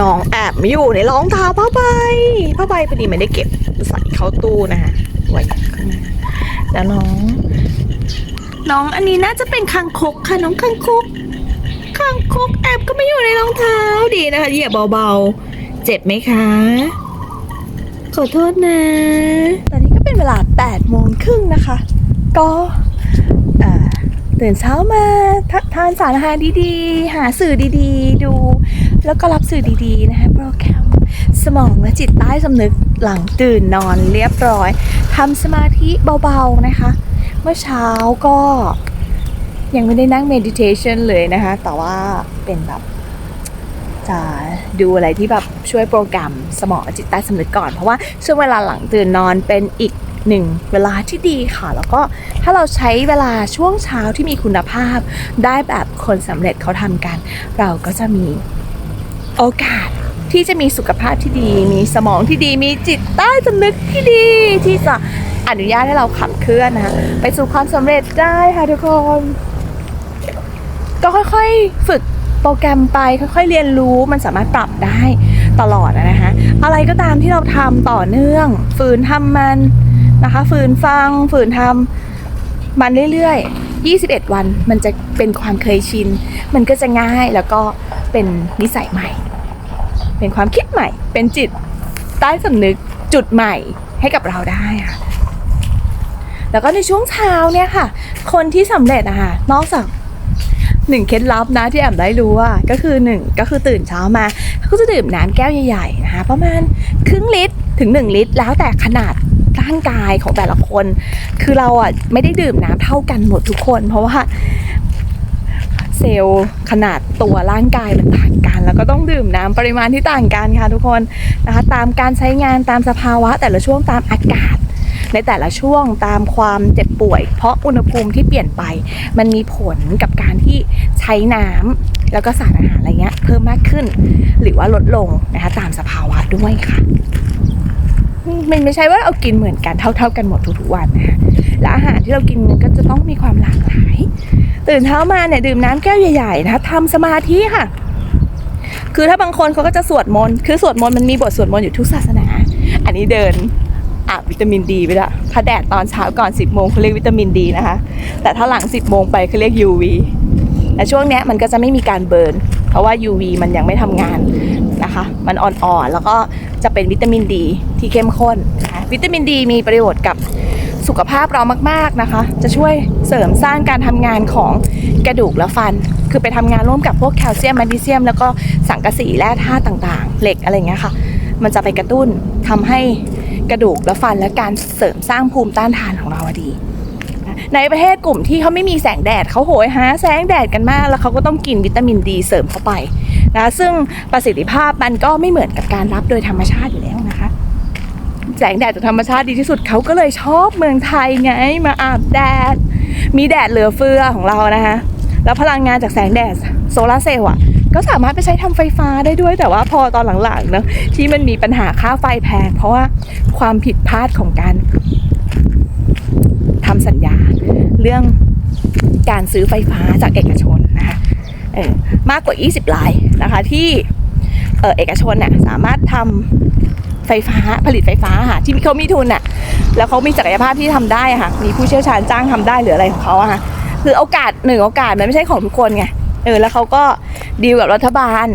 น้องแอบอยู่ในรองเท้าผ้าใบผ้าใบพอดีไม่ได้เก็บใส่เข้าตู้นะคะไว้ข้างหน้าแล้วน้อง น้องอันนี้น่าจะเป็นคางคกค่ะน้องคางคกคางคกแอบก็ไม่อยู่ในรองเท้าดีนะคะเหยียบเบาๆ เจ็บไหมคะ ขอโทษนะ ตอนนี้ก็เป็นเวลา8โมงครึ่งนะคะ ก็อ่าตื่นเช้ามาททานสารอาหารดีๆ หาสื่อดีๆ ดู แล้วก็รับสื่อดีๆนะคะโปรแกรมสมองและจิตใต้สำนึกหลังตื่นนอนเรียบร้อยทำสมาธิเบาๆนะคะ เมื่อเช้าก็ยังไม่ได้นั่ง meditation เลยนะคะ แต่ว่าเป็นแบบจะดูอะไรที่แบบช่วยโปรแกรมสมองจิตใต้สำนึกก่อน เพราะว่าช่วงเวลาหลังตื่นนอนเป็นอีกหนึ่งเวลาที่ดีค่ะ แล้วก็ถ้าเราใช้เวลาช่วงเช้าที่มีคุณภาพ ได้แบบคนสำเร็จเขาทำกัน เราก็จะมี โอกาสที่จะมีสุขภาพที่ดี มีสมองที่ดี มีจิตใต้สำนึกที่ดี ที่จะอนุญาตให้เราขับเคลื่อนนะคะไปสู่ความสำเร็จได้ค่ะทุกคน ก็ค่อยๆฝึกโปรแกรมไปค่อยๆเรียนรู้มันสามารถปรับได้ตลอดนะคะอะไรก็ตามที่เราทำต่อเนื่อง ฝืนทำมันนะคะ ฝืนฟัง ฝืนทำมันเรื่อยๆ 21 วันมันจะเป็นความเคยชิน มันก็จะง่ายแล้วก็ เป็นนิสัยใหม่ เป็นความคิดใหม่ เป็นจิตใต้สำนึกจุดใหม่ให้กับเราได้ค่ะแล้วก็ในช่วงเช้าเนี่ยค่ะ คนที่สำเร็จอะค่ะนอกจากหนึ่งเคล็ดลับนะที่แอมได้รู้ว่าก็คือหนึ่งก็คือตื่นเช้ามาเขาก็จะดื่มน้ำแก้วใหญ่ๆนะคะประมาณครึ่งลิตรถึง 1 ลิตร แล้วแต่ขนาดร่างกายของแต่ละคน คือเราอะไม่ได้ดื่มน้ำเท่ากันหมดทุกคน เพราะว่า เซลล์ขนาดตัวร่างกายมันต่างกัน แล้วก็ต้องดื่มน้ำปริมาณที่ต่างกันค่ะทุกคนนะคะตามการใช้งานตามสภาวะ แต่ละช่วงตามอากาศ ในแต่ละช่วงตามความเจ็บป่วย เพราะอุณหภูมิที่เปลี่ยนไป มันมีผลกับการที่ใช้น้ำแล้วก็สารอาหารอะไรเงี้ยเพิ่มมากขึ้น หรือว่าลดลงนะคะตามสภาวะด้วยค่ะ มันไม่ใช่ว่าเรากินเหมือนกันเท่า ๆ กันหมดทุกๆวันนะคะและอาหารที่เรากินมันก็จะต้องมีความหลากหลาย ตื่นเช้ามาเนี่ยดื่มน้ำแก้วใหญ่ๆนะคะทำสมาธิค่ะ คือถ้าบางคนเขาก็จะสวดมนต์คือสวดมนต์มันมีบทสวดมนต์อยู่ทุกศาสนา อันนี้เดินอาบวิตามินดีไปละถ้าแดดตอนเช้าก่อน 10โมงเขาเรียกวิตามินดีนะคะ แต่ถ้าหลัง 10โมงไปเขาเรียก UV แต่ช่วงเนี้ยมันก็จะไม่มีการเบิร์นเพราะว่า UV มันยังไม่ทำงาน นะคะ มันอ่อนๆ แล้วก็จะเป็นวิตามินดีที่เข้มข้นนะคะวิตามินดีมีประโยชน์กับสุขภาพเรามากๆนะคะ จะช่วยเสริมสร้างการทำงานของกระดูกและฟัน คือไปทำงานร่วมกับพวกแคลเซียมแมกนีเซียม แล้วก็สังกะสีแร่ธาตุต่างๆ เหล็กอะไรเงี้ยค่ะ มันจะไปกระตุ้นทำให้กระดูกและฟันและการเสริมสร้างภูมิต้านทานของเราดี ในประเทศกลุ่มที่เขาไม่มีแสงแดดเขาโหยหาแสงแดดกันมาก แล้วเขาก็ต้องกินวิตามินดีเสริมเข้าไป นะซึ่งประสิทธิภาพมันก็ไม่เหมือนกับการรับโดยธรรมชาติอยู่แล้วนะคะแสงแดดจากธรรมชาติดีที่สุดเขาก็เลยชอบเมืองไทยไงมาอาบแดด มีแดดเหลือเฟือของเรานะคะแล้วพลังงานจากแสงแดดโซลาร์เซลล์อะก็สามารถไปใช้ทำไฟฟ้าได้ด้วย แต่ว่าพอตอนหลังๆเนอะที่มันมีปัญหาค่าไฟแพง เพราะว่าความผิดพลาดของการทำสัญญา เรื่องการซื้อไฟฟ้าจากเอกชนนะคะ มากกว่า 20รายนะคะ ที่เออเอกชนน่ะสามารถทำไฟฟ้าผลิตไฟฟ้าค่ะที่เขามีทุนน่ะแล้วเขามีศักยภาพที่ทำได้ค่ะมีผู้เชี่ยวชาญจ้างทำได้หรืออะไรของเขาอะค่ะคือโอกาสหนึ่งโอกาสมันไม่ใช่ของทุกคนไงเออแล้วเขาก็ดีลกับรัฐบาล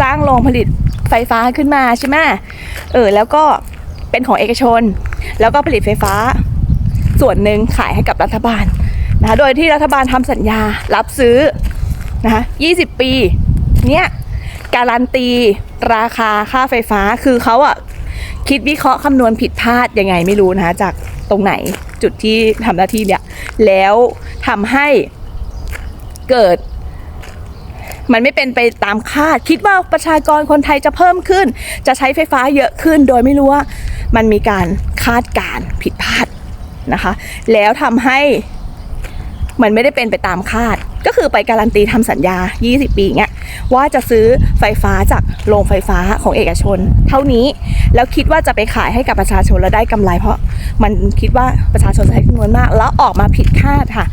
สร้างโรงผลิตไฟฟ้าขึ้นมาใช่ไหมเออแล้วก็เป็นของเอกชน แล้วก็ผลิตไฟฟ้า ส่วนหนึ่งขายให้กับรัฐบาลนะคะโดยที่รัฐบาลทำสัญญารับซื้อ นะคะ20 ปี เนี่ยการันตีราคาค่าไฟฟ้าคือเขาอะคิดวิเคราะห์คำนวณผิดพลาดยังไงไม่รู้นะคะจากตรงไหนจุดที่ทำหน้าที่เนี่ยแล้วทำให้เกิด มันไม่เป็นไปตามคาด คิดว่าประชากรคนไทยจะเพิ่มขึ้น จะใช้ไฟฟ้าเยอะขึ้น โดยไม่รู้ว่ามันมีการคาดการผิดพลาดนะคะ แล้วทำให้ มันไม่ได้เป็นไปตามคาด ก็คือไปการันตีทำสัญญา 20 ปีเงี้ยว่าจะซื้อไฟฟ้าจากโรงไฟฟ้าของเอกชน เท่านี้แล้วคิดว่าจะไปขายให้กับประชาชนแล้วได้กำไร เพราะมันคิดว่าประชาชนใช้จำนวนมาก แล้วออกมาผิดคาดค่ะ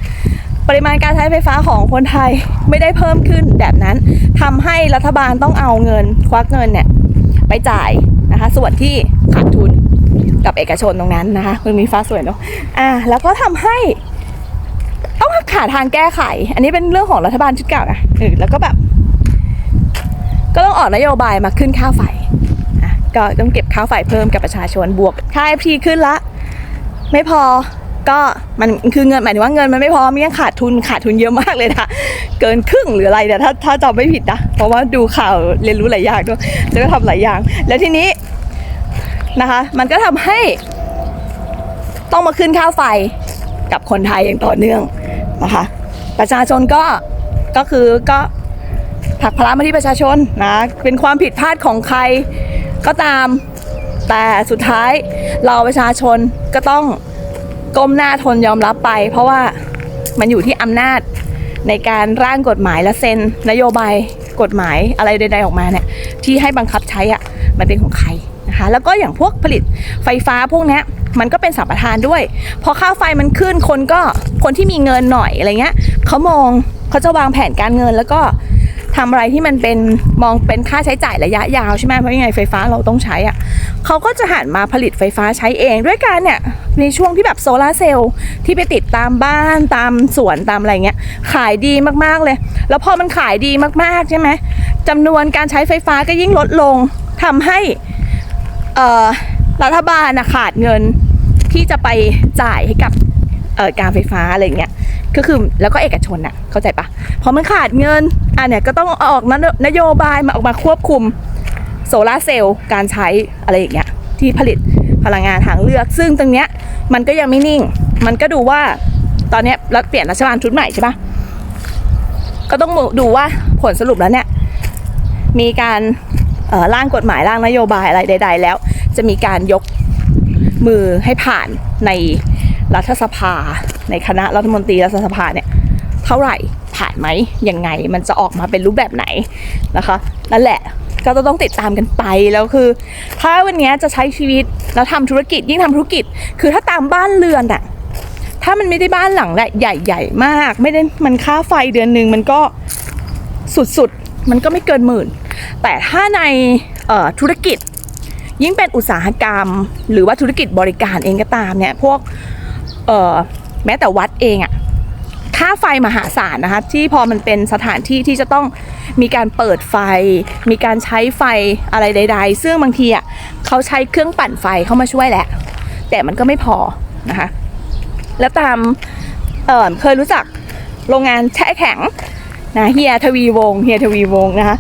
ปริมาณการใช้ไฟฟ้าของคนไทยไม่ได้เพิ่มขึ้นแบบนั้นทำให้รัฐบาลต้องเอาเงินควักเงินเนี่ยไปจ่ายนะคะส่วนที่ขาดทุนกับเอกชนตรงนั้นนะคะคุณมีฟ้าสวยเนาะอ่าแล้วก็ทำให้ ต้องหาทางแก้ไข อันนี้เป็นเรื่องของรัฐบาลชุดเก่านะแล้วก็แบบ ก็ต้องออกนโยบายมาขึ้นค่าไฟก็ต้องเก็บค่าไฟเพิ่มกับประชาชนบวกค่า FT ขึ้นละ ไม่พอก็มันคือเงินหมายถึงว่าเงินมันไม่พอมันยังขาดทุนขาดทุนเยอะมากเลยนะเกินครึ่งหรืออะไรเนี่ยถ้าถ้าจำไม่ผิดนะเพราะว่าดูข่าวเรียนรู้หลายอย่างด้วยแล้วก็ทำหลายอย่าง แล้วทีนี้นะคะ มันก็ทำให้ต้องมาขึ้นค่าไฟ กับคนไทยอย่างต่อเนื่องนะคะประชาชนก็ก็คือก็ผลักภาระมาที่ประชาชนนะเป็นความผิดพลาดของใครก็ตามแต่สุดท้ายเราประชาชนก็ต้องก้มหน้าทนยอมรับไป เพราะว่ามันอยู่ที่อำนาจในการร่างกฎหมายและเซ็นนโยบายกฎหมายอะไรใดๆออกมาเนี่ยที่ให้บังคับใช้อะ่ะมันเป็นของใครนะคะแล้วก็อย่างพวกผลิตไฟฟ้าพวกเนี้ย มันก็เป็นสัมปทานด้วย พอค่าไฟมันขึ้นคนก็คนที่มีเงินหน่อยอะไรเงี้ยเขามองเขาจะวางแผนการเงินแล้วก็ทำอะไรที่มันเป็นมองเป็นค่าใช้จ่ายระยะยาวใช่ไหมเพราะยังไงไฟฟ้าเราต้องใช้อะ่ะเขาก็จะหันมาผลิตไฟฟ้าใช้เอง ด้วยการเนี่ยในช่วงที่แบบโซลาร์เซลล์ที่ไปติดตามบ้านตามสวนตามอะไรเงี้ยขายดีมากๆเลย แล้วพอมันขายดีมากๆใช่ไหมจำนวนการใช้ไฟฟ้าก็ยิ่งลดลงทำให้เอ่อ รัฐบาลนะขาดเงินที่จะไปจ่ายให้กับการไฟฟ้าอะไรเงี้ยก็คือแล้วก็เอกชนน่ะเข้าใจปะพอมันขาดเงินอะเนี่ยก็ต้องออกนโยนโยบายมาออกมาควบคุมโซลาร์เซลล์การใช้อะไรอย่างเงี้ยที่ผลิตพลังงานทางเลือก ซึ่งตรงเนี้ยมันก็ยังไม่นิ่ง มันก็ดูว่าตอนเนี้ยรัฐเปลี่ยนรัฐบาลชุดใหม่ใช่ปะก็ต้องดูว่าผลสรุปแล้วเนี่ยมีการร่างกฎหมายร่างนโยบายอะไรใด ๆ แล้ว จะมีการยกมือให้ผ่านในรัฐสภา ในคณะรัฐมนตรีรัฐสภาเนี่ยเท่าไหร่ผ่านไหมยังไงมันจะออกมาเป็นรูปแบบไหนนะคะนั่นแหละก็จะต้องติดตามกันไปแล้วคือ ถ้าวันนี้จะใช้ชีวิตแล้วทำธุรกิจยิ่งทำธุรกิจ คือถ้าตามบ้านเรือนอะถ้ามันไม่ได้บ้านหลังใหญ่ใหญ่ ๆ มาก ไม่ได้มันค่าไฟเดือนหนึ่งมันก็สุดๆ มันก็ไม่เกินหมื่น แต่ถ้าในธุรกิจ ยิ่งเป็นอุตสาหกรรม หรือว่าธุรกิจบริการเองก็ตามเนี่ยพวกเอ่อแม้แต่วัดเองอะค่าไฟมหาศาลนะคะที่พอมันเป็นสถานที่ที่จะต้องมีการเปิดไฟ มีการใช้ไฟอะไรใด ๆ ซึ่งบางทีอะเขาใช้เครื่องปั่นไฟเข้ามาช่วยแหละ แต่มันก็ไม่พอนะคะแล้วตามเออเคยรู้จักโรงงานแช่แข็งนะเฮียทวีวงศ์เฮียทวีวงศ์นะคะ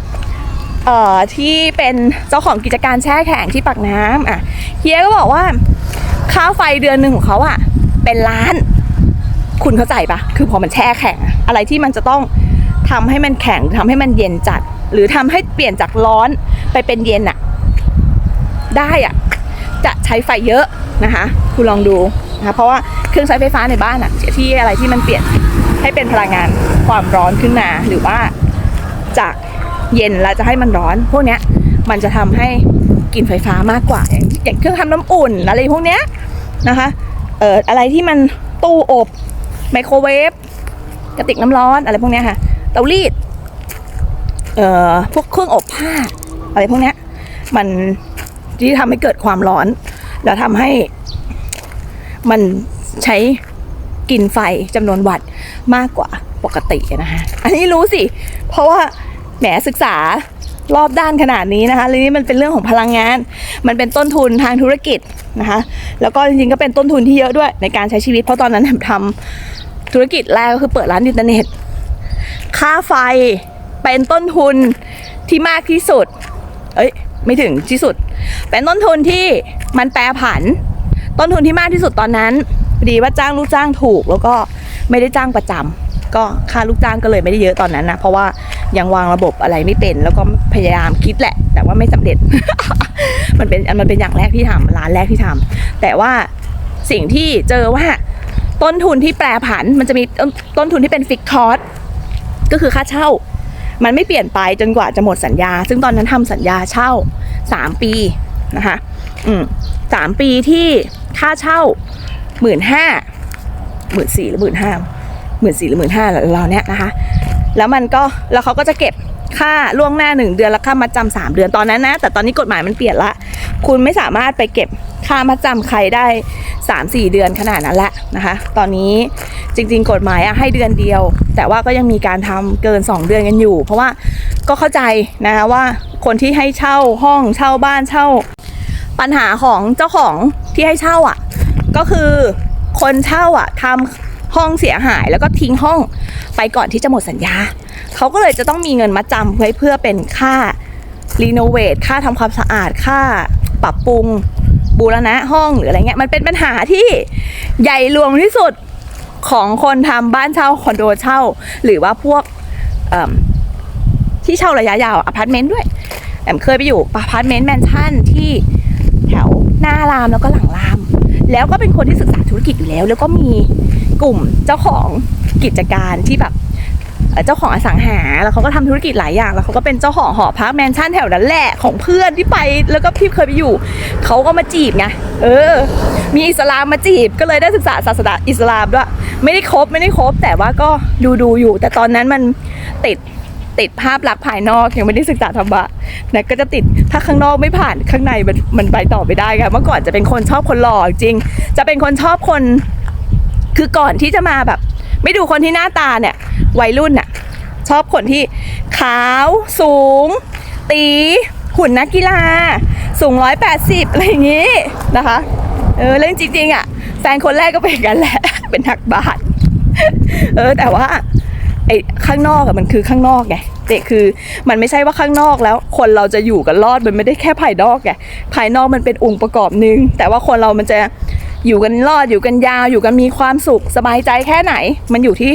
เอ่อที่เป็นเจ้าของกิจการแช่แข็งที่ปากน้ำอะเฮียก็บอกว่าค่าไฟเดือนหนึ่งของเขาอะเป็นล้าน คุณเข้าใจปะคือพอมันแช่แข็ง อะไรที่มันจะต้องทำให้มันแข็งทำให้มันเย็นจัด หรือทำให้เปลี่ยนจากร้อนไปเป็นเย็นอะ ได้อะ จะใช้ไฟเยอะนะคะ คุณลองดูนะคะเพราะว่าเครื่องใช้ไฟฟ้าในบ้านอะที่อะไรที่มันเปลี่ยนให้เป็นพลังงานความร้อนขึ้นมาหรือว่าจาก เย็นแล้วจะให้มันร้อน พวกเนี้ยมันจะทำให้กินไฟฟ้ามากกว่า อย่างเครื่องทำน้ำอุ่นอะไรพวกเนี้ยนะคะเอ่ออะไรที่มันตู้อบไมโครเวฟกระติกน้ำร้อนอะไรพวกเนี้ยค่ะเตารีดเอ่อพวกเครื่องอบผ้า อะไรพวกเนี้ยมันที่ทำให้เกิดความร้อน แล้วทำให้มันใช้กินไฟจำนวนวัตต์มากกว่าปกตินะคะ อันนี้รู้สิ เพราะว่า แหมศึกษารอบด้านขนาดนี้นะคะเรื่องนี้มันเป็นเรื่องของพลังงาน มันเป็นต้นทุนทางธุรกิจนะคะ แล้วก็จริงๆก็เป็นต้นทุนที่เยอะด้วยในการใช้ชีวิต เพราะตอนนั้นแหม่มทำธุรกิจแรกก็คือเปิดร้านอินเทอร์เน็ต ค่าไฟเป็นต้นทุนที่มากที่สุด เอ้ยไม่ถึงที่สุด เป็นต้นทุนที่มันแปรผัน ต้นทุนที่มากที่สุดตอนนั้นพอดีว่าจ้างลูกจ้างถูก แล้วก็ไม่ได้จ้างประจำ ก็ค่าลูกจ้างก็เลยไม่ได้เยอะตอนนั้นนะเพราะว่ายังวางระบบอะไรไม่เป็น แล้วก็พยายามคิดแหละ แต่ว่าไม่สำเร็จ มันเป็นมันเป็นอย่างแรกที่ทำร้านแรกที่ทำแต่ว่าสิ่งที่เจอว่าต้นทุนที่แปรผัน มันจะมีต้นทุนที่เป็นฟิกคอร์สก็คือค่าเช่า มันไม่เปลี่ยนไปจนกว่าจะหมดสัญญา ซึ่งตอนนั้นทำสัญญาเช่าสามปีนะคะอืมสามปีที่ค่าเช่าหมื่นห้าหมื่นสี่หรือหมื่นห้า หมื่นสี่หรือหมื่นห้าเราเนี่ยนะคะ แล้วมันก็แล้วเขาก็จะเก็บค่าล่วงหน้าหนึ่งเดือนแล้วค่ามาจำสามเดือนตอนนั้นนะ แต่ตอนนี้กฎหมายมันเปลี่ยนละ คุณไม่สามารถไปเก็บค่ามาจำใครได้สามสี่เดือนขนาดนั้นละนะคะ ตอนนี้จริง ๆ กฎหมายอะให้เดือนเดียว แต่ว่าก็ยังมีการทำเกิน 2 เดือนกันอยู่ เพราะว่าก็เข้าใจนะคะว่าคนที่ให้เช่าห้องเช่าบ้านเช่า ปัญหาของเจ้าของที่ให้เช่าอะ ก็คือคนเช่าอะทำ ห้องเสียหายแล้วก็ทิ้งห้องไปก่อนที่จะหมดสัญญา เขาก็เลยจะต้องมีเงินมาจำไว้เพื่อเป็นค่ารีโนเวทค่าทำความสะอาดค่าปรับปรุงบูรณะห้องหรืออะไรเงี้ยมันเป็นปัญหาที่ใหญ่หลวงที่สุดของคนทำบ้านเช่าคอนโดเช่า หรือว่าพวกที่เช่าระยะยาวอพาร์ตเมนต์ด้วยแอมเคยไปอยู่อพาร์ตเมนต์แมนชั่นที่แถวหน้ารามแล้วก็หลังราม แล้วก็เป็นคนที่ศึกษาธุรกิจอยู่แล้ว แล้วก็มี กลุ่มเจ้าของกิจการที่แบบเจ้าของอสังหา แล้วเขาก็ทำธุรกิจหลายอย่าง แล้วเขาก็เป็นเจ้าของหอพักแมนชั่นแถวนั้นแหละของเพื่อนที่ไป แล้วก็พี่เคยไปอยู่ เขาก็มาจีบไง เออ มีอิสลามมาจีบ ก็เลยได้ศึกษาศาสนาอิสลามด้วย ไม่ได้ครบไม่ได้ครบ แต่ว่าก็ดูดูอยู่ แต่ตอนนั้นมันติดติดภาพลักษณ์ภายนอกยังไม่ได้ศึกษาธรรมะนะก็จะติดถ้าข้างนอกไม่ผ่านข้างในมันมันไปต่อไม่ได้ค่ะเมื่อก่อนจะเป็นคนชอบคนหล่อจริง จะเป็นคนชอบคน คือก่อนที่จะมาแบบ ไม่ดูคนที่หน้าตาเนี่ยวัยรุ่นน่ะชอบคนที่ขาวสูง ตีหุ่นนักกีฬา สูงร้อยแปดสิบอะไรอย่างงี้นะคะ เออเรื่องจริงๆอะแฟนคนแรกก็เป็นอย่างนั้นแหละ เป็นนักบาสเออแต่ว่าไอ้ข้างนอกอะมันคือข้างนอกไงแต่คือมันไม่ใช่ว่าข้างนอกแล้ว คนเราจะอยู่กันรอดมันไม่ได้แค่ภายนอกไงภายนอกมันเป็นองค์ประกอบหนึ่งแต่ว่าคนเรามันจะ อยู่กันรอดอยู่กันยาวอยู่กันมีความสุขสบายใจแค่ไหน มันอยู่ที่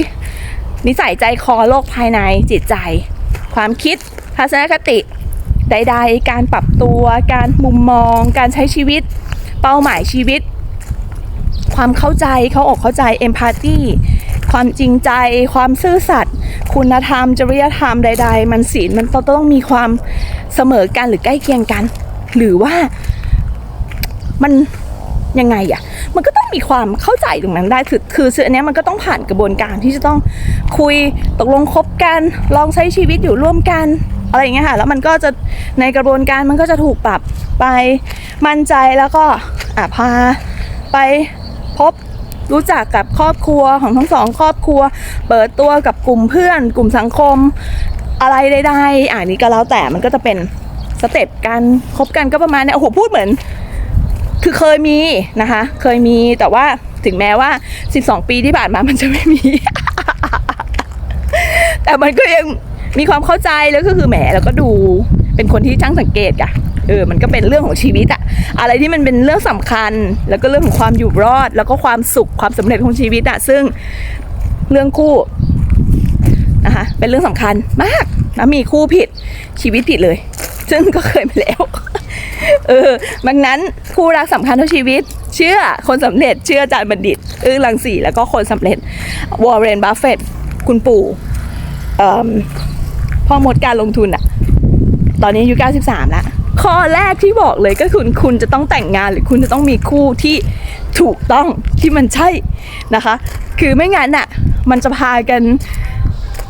นิสัยใจคอโลกภายในจิตใจ ความคิดทัศนคติ ใด ๆ การปรับตัว การมุมมอง การใช้ชีวิต เป้าหมายชีวิต ความเข้าใจเขาอกเข้าใจเอมพัตตีความจริงใจความซื่อสัตย์คุณธรรม จริยธรรมใด ๆ มันศีลมันต้องมีความเสมอกันหรือใกล้เคียงกัน หรือว่ามัน ยังไงอะมันก็ต้องมีความเข้าใจตรงนั้นได้คือคือคืออันนี้มันก็ต้องผ่านกระบวนการที่จะต้องคุยตกลงคบกันลองใช้ชีวิตอยู่ร่วมกันอะไรอย่างเงี้ยค่ะแล้วมันก็จะในกระบวนการมันก็จะถูกปรับไปมั่นใจแล้วก็อะพาไปพบรู้จักกับครอบครัวของทั้งสองครอบครัว เปิดตัวกับกลุ่มเพื่อน กลุ่มสังคม อะไรใดๆอ่านี้ก็แล้วแต่มันก็จะเป็นสเต็ปการคบกันก็ประมาณเนี้ยโอ้โหพูดเหมือน คือเคยมีนะคะ เคยมีแต่ว่าถึงแม้ว่า 12 ปีที่ผ่านมามันจะไม่มี แต่มันก็ยังมีความเข้าใจแล้วก็คือแหมแล้วก็ดูเป็นคนที่ช่างสังเกตอะเออ มันก็เป็นเรื่องของชีวิตอะอะไรที่มันเป็นเรื่องสำคัญ แล้วก็เรื่องของความอยู่รอด แล้วก็ความสุขความสำเร็จของชีวิตอะซึ่งเรื่องคู่นะคะเป็นเรื่องสำคัญมากแล้วมีคู่ผิดชีวิตผิดเลย ซึ่งก็เคยมาแล้ว เออดังนั้นคู่รักสำคัญเท่าชีวิต เชื่อคนสำเร็จ เชื่อจารย์บัณฑิตอื้อลังสีแล้วก็คนสำเร็จวอร์เรนบัฟเฟตคุณปู่เอิ่มพ่อมดการลงทุนอะตอนนี้อายุ93แล้วข้อแรกที่บอกเลยก็คือคุณจะต้องแต่งงานหรือคุณจะต้องมีคู่ที่ถูกต้องที่มันใช่นะคะ คือไม่งั้นอะมันจะพากัน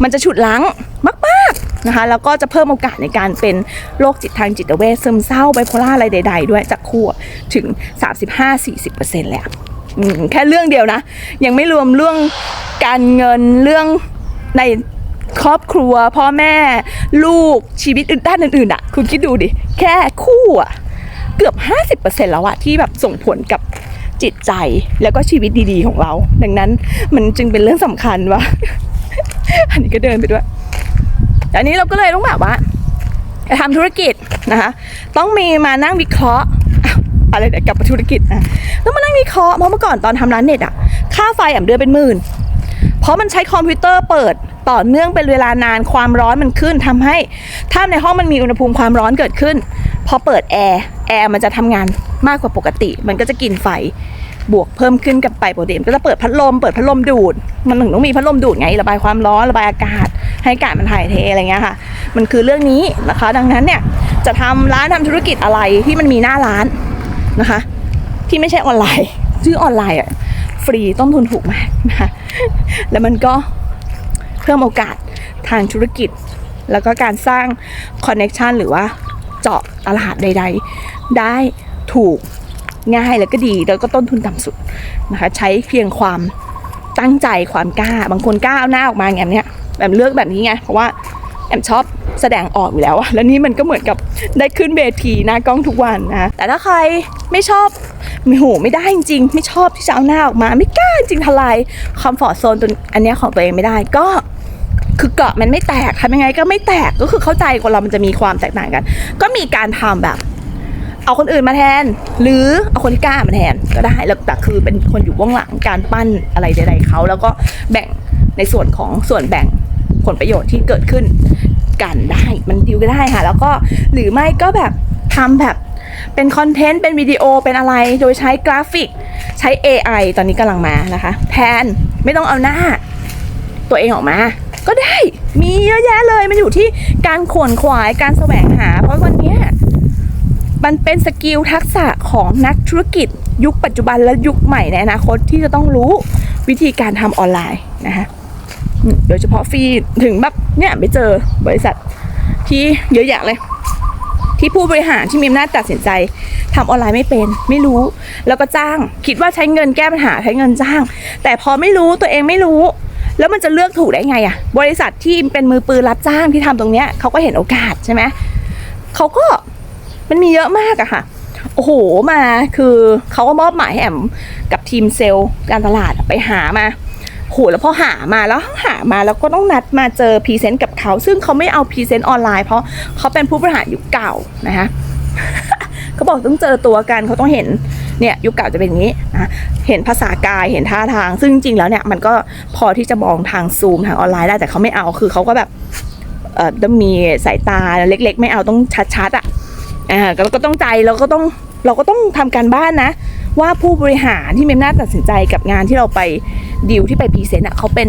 มันจะฉุดล้างมากๆ นะคะแล้วก็จะเพิ่มโอกาสในการเป็นโรคจิตทางจิตเวชซึมเศร้าไบโพล่าอะไรใด ๆ ด้วยจากคู่ถึง 35-40%เลยอะอืมแค่เรื่องเดียวนะ ยังไม่รวมเรื่องการเงินเรื่องในครอบครัว พ่อแม่ลูกชีวิตอื่นด้านอื่นๆอะคุณคิดดูดิ แค่คู่อะเกือบ 50%แล้วอะที่แบบส่งผลกับจิตใจแล้วก็ชีวิตดีๆของเรา ดังนั้นมันจึงเป็นเรื่องสำคัญว่า อันนี้ก็เดินไปด้วย อันนี้เราก็เลยต้องแบบว่าจะทำธุรกิจนะคะ ต้องมีมานั่งวิเคราะห์อะไรเดี๋ยวกลับมาธุรกิจนะต้องมานั่งวิเคราะห์เพราะเมื่อก่อนตอนทำร้านเน็ตอะค่าไฟอะเดือนเป็นหมื่น เพราะมันใช้คอมพิวเตอร์เปิดต่อเนื่องเป็นเวลานานความร้อนมันขึ้นทำให้ ถ้าในห้องมันมีอุณหภูมิความร้อนเกิดขึ้นพอเปิดแอร์แอร์มันจะทำงานมากกว่าปกติ มันก็จะกินไฟ บวกเพิ่มขึ้นกับไปปกติมันก็จะเปิดพัดลมเปิดพัดลมดูด มันถึงต้องมีพัดลมดูดไงระบายความร้อนระบายอากาศ ให้อากาศมันถ่ายเทอะไรเงี้ยค่ะ มันคือเรื่องนี้นะคะ ดังนั้นเนี่ยจะทำร้านทำธุรกิจอะไรที่มันมีหน้าร้านนะคะ ที่ไม่ใช่ออนไลน์ชื่อออนไลน์อะฟรีต้นทุนถูกมากนะคะแล้วมันก็เพิ่มโอกาสทางธุรกิจ แล้วก็การสร้างคอนเน็ชันหรือว่าเจาะตลาดใด ๆ ได้ถูก ง่ายแล้วก็ดีแล้วก็ต้นทุนต่ำสุดนะคะใช้เพียงความตั้งใจความกล้า บางคนกล้าเอาหน้าออกมาอย่างเนี้ยแบบเลือกแบบนี้ไงเพราะว่าแอมชอบแสดงออกอยู่แล้วอะแล้วนี่มันก็เหมือนกับได้ขึ้นเวทีหน้ากล้องทุกวันนะแต่ถ้าใครไม่ชอบม่โหไม่ได้จริงๆไม่ชอบที่จะเอาหน้าออกมา ไม่กล้าจริงทลายคอมฟอร์ทโซนตัวอันนี้ของตัวเองไม่ได้ก็คือเกาะมันไม่แตกทำยังไงก็ไม่แตกก็คือเข้าใจคนเรามันจะมีความแตกต่างกัน ก็มีการทำแบบ เอาคนอื่นมาแทน หรือเอาคนที่กล้ามาแทนก็ได้แล้วแต่คือเป็นคนอยู่เบื้องหลังการปั้นอะไรใด ๆเขาแล้วก็แบ่งในส่วนของส่วนแบ่งผลประโยชน์ที่เกิดขึ้นกันได้มันดิวก็ได้ค่ะ แล้วก็หรือไม่ก็แบบทำแบบเป็นคอนเทนต์เป็นวิดีโอเป็นอะไรโดยใช้กราฟิกใช้ AI ตอนนี้กำลังมานะคะแทนไม่ต้องเอาหน้า ตัวเองออกมา ก็ได้มีเยอะแยะเลยมันอยู่ที่การขวนขวายการแสวงหา เพราะวันนี้ มันเป็นสกิลทักษะของนักธุรกิจ ยุคปัจจุบันและยุคใหม่ในอนาคตที่จะต้องรู้วิธีการทำออนไลน์นะคะโดยเฉพาะฟรีถึงแบบเนี่ยไปเจอบริษัทที่เยอะแยะเลย ที่ผู้บริหารที่มีอำนาจตัดสินใจทำออนไลน์ไม่เป็น ไม่รู้ แล้วก็จ้างคิดว่าใช้เงินแก้ปัญหาใช้เงินจ้าง แต่พอไม่รู้ตัวเองไม่รู้ แล้วมันจะเลือกถูกได้ไงอะบริษัทที่เป็นมือปืนรับจ้างที่ทำตรงเนี้ยเขาก็เห็นโอกาสใช่ไหมเขาก็ มันมีเยอะมากอะค่ะ โอ้โหมาคือเขาก็มอบหมายให้แอมกับทีมเซลล์การตลาดไปหามาโหแล้วพอหามาแล้วหามาแล้วก็ต้องนัดมาเจอพรีเซนต์กับเขา ซึ่งเขาไม่เอาพรีเซนต์ออนไลน์เพราะเขาเป็นผู้บริหารยุคเก่านะคะเขาบอกต้องเจอตัวกันเขาต้องเห็นเนี่ยยุคเก่าจะเป็นอย่างนี้นะเห็นภาษากายเห็นท่าทาง ซึ่งจริงแล้วเนี่ยมันก็พอที่จะมองทางซูมทางออนไลน์ได้แต่เขาไม่เอาคือเขาก็แบบเอ่อต้องมีสายตาเล็ก ๆ ไม่เอาต้องชัดๆอะ อ่าแล้วก็ต้องใจเราก็ต้องเราก็ต้องทำการบ้านนะ ว่าผู้บริหารที่มีอำนาจตัดสินใจกับงานที่เราไปดีลที่ไปพรีเซนต์อะเขาเป็น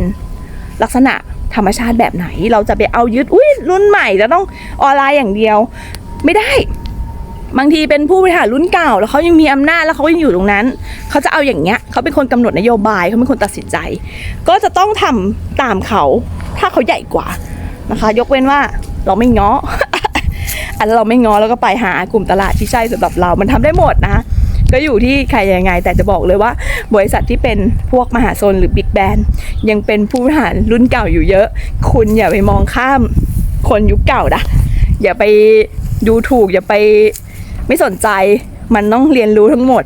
ลักษณะธรรมชาติแบบไหน เราจะไปเอายึดอุ้ยรุ่นใหม่จะต้องออนไลน์อย่างเดียว ไม่ได้ บางทีเป็นผู้บริหารรุ่นเก่า แล้วเขายังมีอำนาจแล้วเขายังอยู่ตรงนั้น เขาจะเอาอย่างเงี้ยเขาเป็นคนกำหนดนโยบายเขาเป็นคนตัดสินใจ ก็จะต้องทำตามเขาถ้าเขาใหญ่กว่านะคะ ยกเว้นว่าเราไม่เง้อ อันเราไม่ง้อแล้วก็ไปหากลุ่มตลาดที่ใช่สำหรับเรา มันทำได้หมดนะ ก็อยู่ที่ใครยังไง แต่จะบอกเลยว่า บริษัทที่เป็นพวกมหาชนหรือบิ๊กแบนยังเป็นผู้บริหารรุ่นเก่าอยู่เยอะ คุณอย่าไปมองข้ามคนยุคเก่านะอย่าไปดูถูก อย่าไปไม่สนใจมันต้องเรียนรู้ทั้งหมด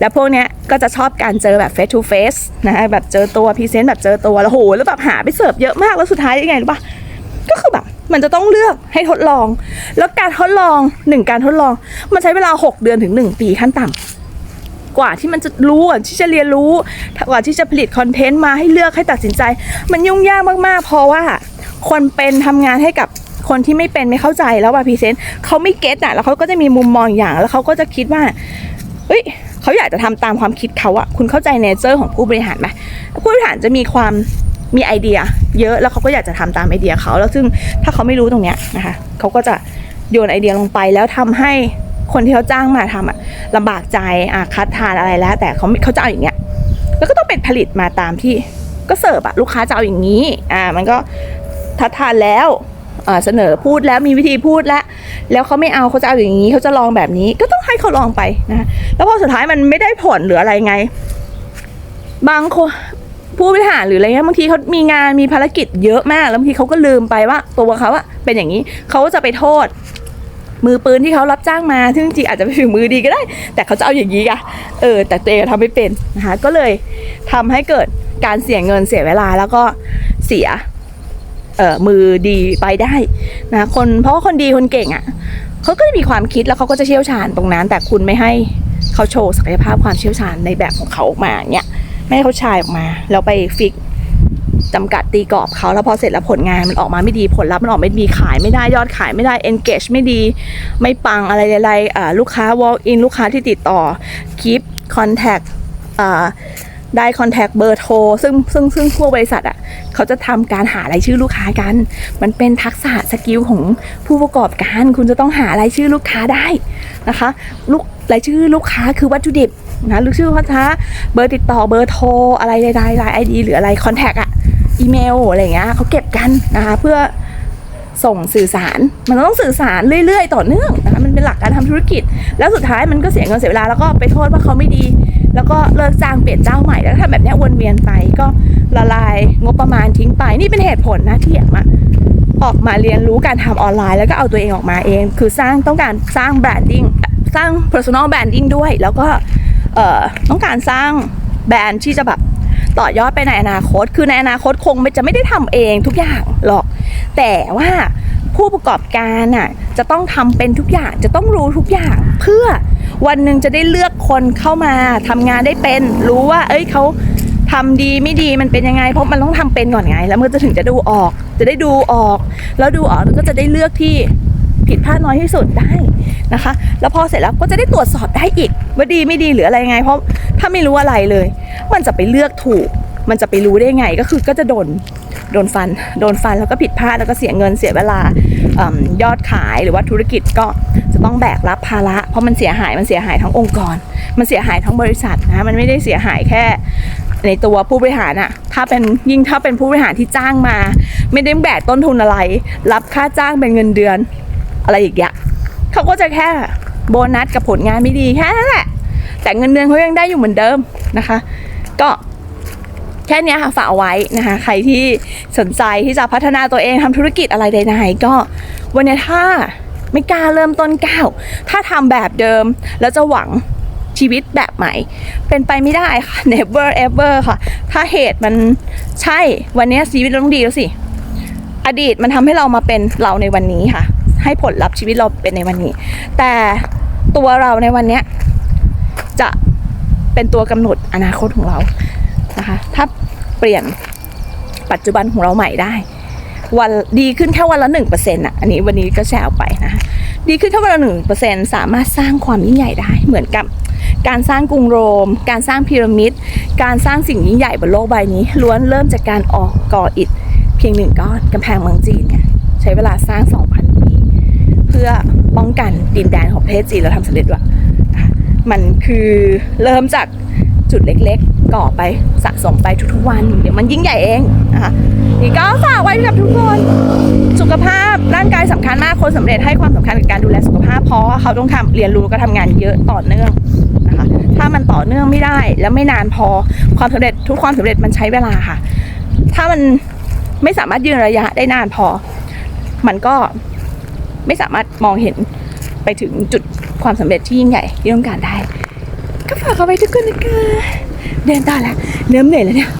แล้วพวกเนี้ยก็จะชอบการเจอแบบ face to face นะแบบเจอตัวพรีเซนต์แบบเจอตัวแล้วโหแล้วแบบหาไปเสิร์ฟเยอะมากแล้วสุดท้ายยังไงรู้ปะก็คือแบบ มันจะต้องเลือกให้ทดลอง แล้วการทดลองหนึ่งการทดลอง มันใช้เวลา 6 เดือนถึง 1 ปีขั้นต่ำกว่าที่มันจะรู้กว่าที่จะเรียนรู้กว่าที่จะผลิตคอนเทนต์มาให้เลือกให้ตัดสินใจ มันยุ่งยากมากๆ เพราะว่าคนเป็นทำงานให้กับคนที่ไม่เป็นไม่เข้าใจแล้วว่าพรีเซนต์เขาไม่เก็ตอะแล้วเขาก็จะมีมุมมองอย่างแล้วเขาก็จะคิดว่าเฮ้ยเขาอยากจะทำตามความคิดเขาอะคุณเข้าใจเนเจอร์ของผู้บริหารไหมผู้บริหารจะมีความ มีไอเดีย เยอะแล้วเขาก็อยากจะทำตามไอเดียเขาแล้วซึ่งถ้าเขาไม่รู้ตรงเนี้ยนะคะเขาก็จะโยนไอเดียลงไปแล้วทำให้คนที่เขาจ้างมาทำอะลำบากใจอะคัดทานอะไรแล้ว แต่เขาเขาจะเอาอย่างเงี้ยแล้วก็ต้องเป็นผลิตมาตามที่ก็เสิร์ฟอะลูกค้าจะเอาอย่างนี้อ่ามันก็ทัดทานแล้วเสนอพูดแล้วมีวิธีพูดแล้ว แล้วเขาไม่เอาเขาจะเอาอย่างนี้เขาจะลองแบบนี้ก็ต้องให้เขาลองไปนะแล้วพอสุดท้ายมันไม่ได้ผลหรืออะไรไง บางคน ผู้บริหารหรืออะไรเงี้ยบางทีเขามีงานมีภารกิจเยอะมาก แล้วบางทีเขาก็ลืมไปว่า ตัวเขาอะเป็นอย่างนี้เขาก็จะไปโทษ มือปืนที่เขารับจ้างมา ซึ่งจริงอาจจะเป็นฝีมือดีก็ได้ แต่เขาจะเอาอย่างนี้อะเออ แต่ตัวเองทำไม่เป็นนะคะก็เลยทำให้เกิดการเสียเงินเสียเวลาแล้วก็เสียเออมือดีไปได้นะคนเพราะว่าคนดีคนเก่งอะ่ะเขาก็จะมีความคิดแล้วเขาก็จะเชี่ยวชาญตรงนั้น แต่คุณไม่ให้เขาโชว์ศักยภาพความเชี่ยวชาญในแบบของเขาออกมาเนี่ย ให้เขาชายออกมาแล้วไปฟิกจำกัดตีกรอบเขาแล้วพอเสร็จแล้วผลงานมันออกมาไม่ดีผลลัพธ์มันออกไม่ดีขายไม่ได้ยอดขายไม่ได้ engage ไม่ดี ไม่ปังอะไรอะไรอ่าลูกค้า walk in ลูกค้าที่ติดต่อ keep contact ได้ contact เบอร์โทรซึ่งซึ่งซึ่งพวกบริษัทอะเขาจะทำการหารายชื่อลูกค้ากัน มันเป็นทักษะสกิลของผู้ประกอบการ คุณจะต้องหารายชื่อลูกค้าได้นะคะ ลูกรายชื่อลูกค้าคือวัตถุดิบ นะหรือชื่อพัชะเบอร์ติดต่อเบอร์โทรอะไรใดๆไลน์ไอดีหรืออะไรคอนแทคอะอีเมลอะไรเงี้ยเขาเก็บกันนะคะเพื่อส่งสื่อสาร มันต้องสื่อสารเรื่อยๆ ต่อเนื่องนะคะมันเป็นหลักการทำธุรกิจ แล้วสุดท้ายมันก็เสียเงินเสียเวลาแล้วก็ไปโทษว่าเขาไม่ดี แล้วก็เลิกจ้างเปลี่ยนเจ้าใหม่แล้วถ้าแบบนี้วนเวียนไปก็ละลายงบประมาณทิ้งไป นี่เป็นเหตุผลนะที่อยากมาออกมาเรียนรู้การทำออนไลน์ แล้วก็เอาตัวเองออกมาเอง คือสร้างต้องการสร้างแบรนดิ้งสร้าง personal branding ด้วย แล้วก็ ต้องการสร้างแบรนด์ที่จะแบบต่อยอดไปในอนาคต คือในอนาคตคงไม่จะไม่ได้ทำเองทุกอย่างหรอก แต่ว่าผู้ประกอบการน่ะจะต้องทำเป็นทุกอย่างจะต้องรู้ทุกอย่าง เพื่อวันหนึ่งจะได้เลือกคนเข้ามาทำงานได้เป็น รู้ว่า เอ้ยเขาทำดีไม่ดีมันเป็นยังไง เพราะมันต้องทำเป็นก่อนไง แล้วมันจะถึงจะดูออก จะได้ดูออก แล้วดูออกแล้วก็จะได้เลือกที่ ผิดพลาดน้อยที่สุดได้นะคะ แล้วพอเสร็จแล้วก็จะได้ตรวจสอบได้อีกว่าดีไม่ดีหรืออะไรยังไง เพราะถ้าไม่รู้อะไรเลย มันจะไปเลือกถูก มันจะไปรู้ได้ไงก็คือก็จะโดนโดนฟัน โดนฟันแล้วก็ผิดพลาดแล้วก็เสียเงินเสียเวลาอยอดขายหรือว่าธุรกิจก็จะต้องแบกรับภาระ เพราะมันเสียหายมันเสียหายทั้งองค์กร มันเสียหายทั้งบริษัทนะมันไม่ได้เสียหายแค่ในตัวผู้บริหารอะถ้าเป็นยิ่งถ้าเป็นผู้บริหารที่จ้างมา ไม่ได้แบกต้นทุนอะไร รับค่าจ้างเป็นเงินเดือน อะไรอย่างเงี้ยเขาก็จะแค่โบนัสกับผลงานไม่ดีแค่นั้นแหละ แต่เงินเดือนเขายังได้อยู่เหมือนเดิมนะคะ ก็แค่นี้ค่ะฝากเอาไว้นะคะ ใครที่สนใจที่จะพัฒนาตัวเองทำธุรกิจอะไรใดๆก็วันนี้ถ้าไม่กล้าเริ่มต้นก้าวถ้าทำแบบเดิมแล้วจะหวังชีวิตแบบใหม่ เป็นไปไม่ได้ค่ะ never ever ค่ะ ถ้าเหตุมันใช่วันนี้ชีวิตเราต้องดีแล้วสิ อดีตมันทำให้เรามาเป็นเราในวันนี้ค่ะ ให้ผลลัพธ์ชีวิตเราเป็นในวันนี้ แต่ตัวเราในวันเนี้ยจะเป็นตัวกำหนดอนาคตของเรานะคะ ถ้าเปลี่ยนปัจจุบันของเราใหม่ได้ วันดีขึ้นแค่วันละหนึ่งเปอร์เซ็นต์อะอันนี้วันนี้ก็แชร์ออกไปนะคะดีขึ้นแค่วันละหนึ่งเปอร์เซ็นต์สามารถสร้างความยิ่งใหญ่ได้เหมือนกับการสร้างกรุงโรม การสร้างพีระมิด การสร้างสิ่งยิ่งใหญ่บนโลกใบนี้ล้วนเริ่มจากการออกก่ออิฐเพียงหนึ่งก้อนกำแพงเมืองจีนเนี่ยใช้เวลาสร้าง2,000 พื่อป้องกันดินแดนของประเทศจีนแล้วทำสำเร็จวยนะมันคือเริ่มจากจุดเล็กๆ ก่อไปสะสมไปทุกๆวัน เดี๋ยวมันยิ่งใหญ่เองนะคะนี่ก็ฝากไว้กับทุกคน สุขภาพร่างกายสำคัญมากคนสำเร็จให้ความสำคัญกับการดูแลสุขภาพ เพราะเขาต้องทำเรียนรู้ก็ทำงานเยอะต่อเนื่องนะคะถ้ามันต่อเนื่องไม่ได้แล้วไม่นานพอความสำเร็จทุกความสำเร็จมันใช้เวลาค่ะ ถ้ามันไม่สามารถยืนระยะได้นานพอ มันก็ ไม่สามารถมองเห็นไปถึงจุดความสำเร็จที่ยิ่งใหญ่ที่ต้องการได้ ก็ฝากเอาไว้ทุกคนนะคะเดินต่อละเริ่มเหนื่อยแล้วเนี่ย